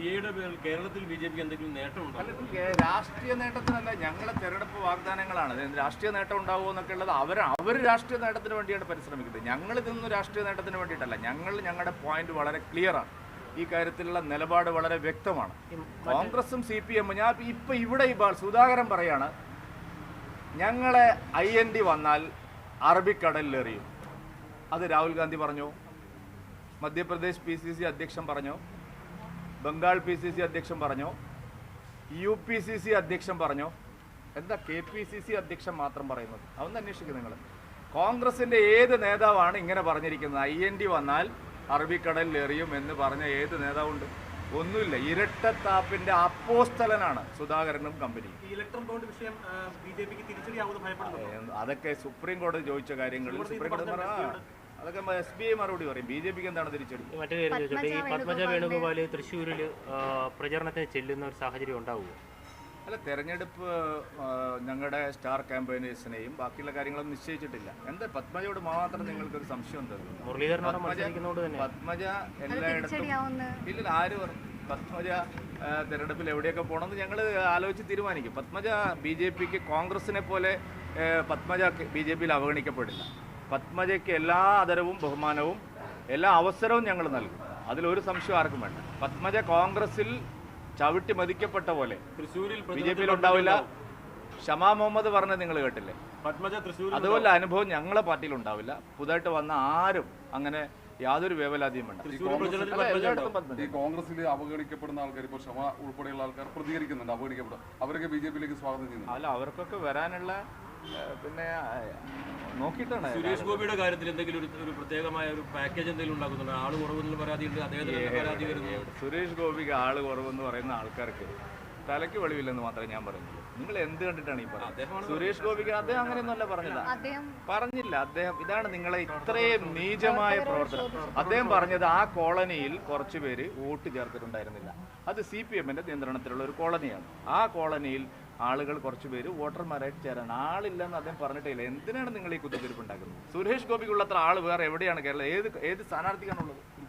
C ഐയുടെ പേരിൽ കേരളത്തിൽ ബി ജെ പിക്ക് എന്തെങ്കിലും നേട്ടമുണ്ടോ രാഷ്ട്രീയ നേട്ടത്തിനല്ല ഞങ്ങളെ തെരഞ്ഞെടുപ്പ് വാഗ്ദാനങ്ങളാണ്. രാഷ്ട്രീയ നേട്ടം ഉണ്ടാവുമോ എന്നൊക്കെ ഉള്ളത് അവർ അവർ രാഷ്ട്രീയ നേട്ടത്തിന് വേണ്ടിയാണ് പരിശ്രമിക്കുന്നത്. ഞങ്ങൾ ഇതൊന്നും രാഷ്ട്രീയ നേട്ടത്തിന് വേണ്ടിയിട്ടല്ല. ഞങ്ങൾ ഞങ്ങളുടെ പോയിന്റ് വളരെ ക്ലിയറാണ് ഈ കാര്യത്തിലുള്ള നിലപാട് വളരെ വ്യക്തമാണ്. കോൺഗ്രസും സി പി എമ്മും ഞാൻ ഇപ്പൊ ഇവിടെ ഈ സുധാകരൻ പറയാണ് ഞങ്ങളെ ഐ എൻ ഡി വന്നാൽ അറബിക്കടലിൽ എറിയും അത് രാഹുൽ ഗാന്ധി പറഞ്ഞു. മധ്യപ്രദേശ് പി സി സി അധ്യക്ഷൻ പറഞ്ഞു. ബംഗാൾ പി സി സി അധ്യക്ഷൻ പറഞ്ഞോ? യു പി സി സി അധ്യക്ഷൻ പറഞ്ഞോ? എന്താ കെ പി സി സി അധ്യക്ഷൻ മാത്രം പറയുന്നത്? അതൊന്ന് അന്വേഷിക്കും നിങ്ങൾ കോൺഗ്രസിന്റെ ഏത് നേതാവാണ് ഇങ്ങനെ പറഞ്ഞിരിക്കുന്നത്? ഐ എൻ ഡി വന്നാൽ അറബിക്കടലിൽ എറിയും എന്ന് പറഞ്ഞ ഏത് നേതാവുണ്ട്? ഒന്നുമില്ല. ഇരട്ടത്താപ്പിന്റെ അപ്പോസ്തലനാണ് സുധാകരനും കമ്പനിയും. അതൊക്കെ സുപ്രീം കോടതി ചോദിച്ച കാര്യങ്ങളിൽ സുപ്രീം കോടതി അതൊക്കെ എസ് ബി ഐ മറുപടി പറയും. ബി ജെ പിക്ക് എന്താണ് തിരിച്ചടി? മറ്റൊരു കാര്യം ചോദിച്ചോട്ടെ ഈ പത്മജ വേണുഗോപാൽ തൃശ്ശൂരിൽ പ്രചരണത്തിന് ചെല്ലുന്ന ഒരു സാഹചര്യം ഉണ്ടാവുമോ? അല്ല തെരഞ്ഞെടുപ്പ് ഞങ്ങളുടെ സ്റ്റാർ ക്യാമ്പയിനേഴ്സിനെയും ബാക്കിയുള്ള കാര്യങ്ങളും നിശ്ചയിച്ചിട്ടില്ല. എന്താ പത്മജയോട് മാത്രം നിങ്ങൾക്കൊരു സംശയം എന്താ? മുരളീധരനോട് പത്മജ- തന്നെ. പത്മജ എല്ലായിടത്തും ഇല്ല ആര് പറഞ്ഞു പത്മജ തെരഞ്ഞെടുപ്പിൽ എവിടെയൊക്കെ പോകണമെന്ന് ഞങ്ങൾ ആലോചിച്ച് തീരുമാനിക്കും. പത്മജ ബി ജെ പിക്ക് കോൺഗ്രസിനെ പോലെ പത്മജ ബി ജെ പിയിൽ അവഗണിക്കപ്പെടില്ല. പത്മജയ്ക്ക് എല്ലാ ആദരവും ബഹുമാനവും എല്ലാ അവസരവും ഞങ്ങൾ നൽകും. അതിലൊരു സംശയം ആർക്കും വേണ്ട. പത്മജ കോൺഗ്രസിൽ ചവിട്ടി മതിക്കപ്പെട്ട പോലെ തൃശ്ശൂരിൽ ബി ജെ പിയിൽ ഉണ്ടാവില്ല. ഷമാ മുഹമ്മദ് പറഞ്ഞത് നിങ്ങൾ കേട്ടില്ലേ? പത്മജ തൃശ്ശൂർ അതുപോലെ അനുഭവം ഞങ്ങളെ പാർട്ടിയിൽ ഉണ്ടാവില്ല. പുതുതായിട്ട് വന്ന ആരും അങ്ങനെ യാതൊരു വേവലാതിയും വേണ്ട. ഈ കോൺഗ്രസിൽ അവഗണിക്കപ്പെടുന്ന ആൾക്കാർ ഇപ്പോൾ ക്ഷമ ഉൾപ്പെടെയുള്ള ആൾക്കാർ പ്രതികരിക്കുന്നുണ്ട് അവഗണിക്കപ്പെടും. അവരൊക്കെ ബി ജെ പിയിലേക്ക് സ്വാഗതം ചെയ്യുന്നു അല്ല അവർക്കൊക്കെ വരാനുള്ള പിന്നെ നോക്കിയിട്ടാണ് സുരേഷ് ഗോപിയുടെ കാര്യത്തിൽ എന്തെങ്കിലും ഒരു പ്രത്യേകമായ ഒരു പാക്കേജ് എന്തെങ്കിലും ഉണ്ടാക്കുന്നുണ്ട്? ആൾ കുറവെന്നുള്ള പരാതിയുണ്ട് അദ്ദേഹത്തിന് പരാതി വരുന്നുണ്ട് സുരേഷ് ഗോപിക്ക് ആൾ കുറവെന്ന് പറയുന്ന ആൾക്കാർക്ക് തലയ്ക്ക് വെളിവില്ലെന്ന് മാത്രമേ ഞാൻ പറയുന്നുള്ളൂ. നിങ്ങൾ എന്ത് കണ്ടിട്ടാണ് ഈ പറഞ്ഞത് സുരേഷ് ഗോപിക്ക് അദ്ദേഹം അങ്ങനെയൊന്നുമല്ല പറഞ്ഞത്. പറഞ്ഞില്ല. അദ്ദേഹം ഇതാണ് നിങ്ങളെ ഇത്രയും നീചമായ പ്രവർത്തനം. അദ്ദേഹം പറഞ്ഞത് ആ കോളനിയിൽ കുറച്ചുപേര് വോട്ട് ചേർത്തിട്ടുണ്ടായിരുന്നില്ല. അത് സി പി എമ്മിന്റെ നിയന്ത്രണത്തിലുള്ള ഒരു കോളനിയാണ്. ആ കോളനിയിൽ ആളുകൾ കുറച്ച് പേര് വോട്ടർമാരായിട്ട് ചേരാൻ ആളില്ലെന്ന് അദ്ദേഹം പറഞ്ഞിട്ടില്ല എന്തിനാണ് നിങ്ങൾ ഈ കുത്തിത്തിരിപ്പ് ഉണ്ടാക്കുന്നത്? സുരേഷ് ഗോപിക്കുള്ളത്ര ആൾ വേറെ എവിടെയാണ് കേരളം? ഏത് ഏത് സ്ഥാനാർത്ഥിക്കാണുള്ളത്?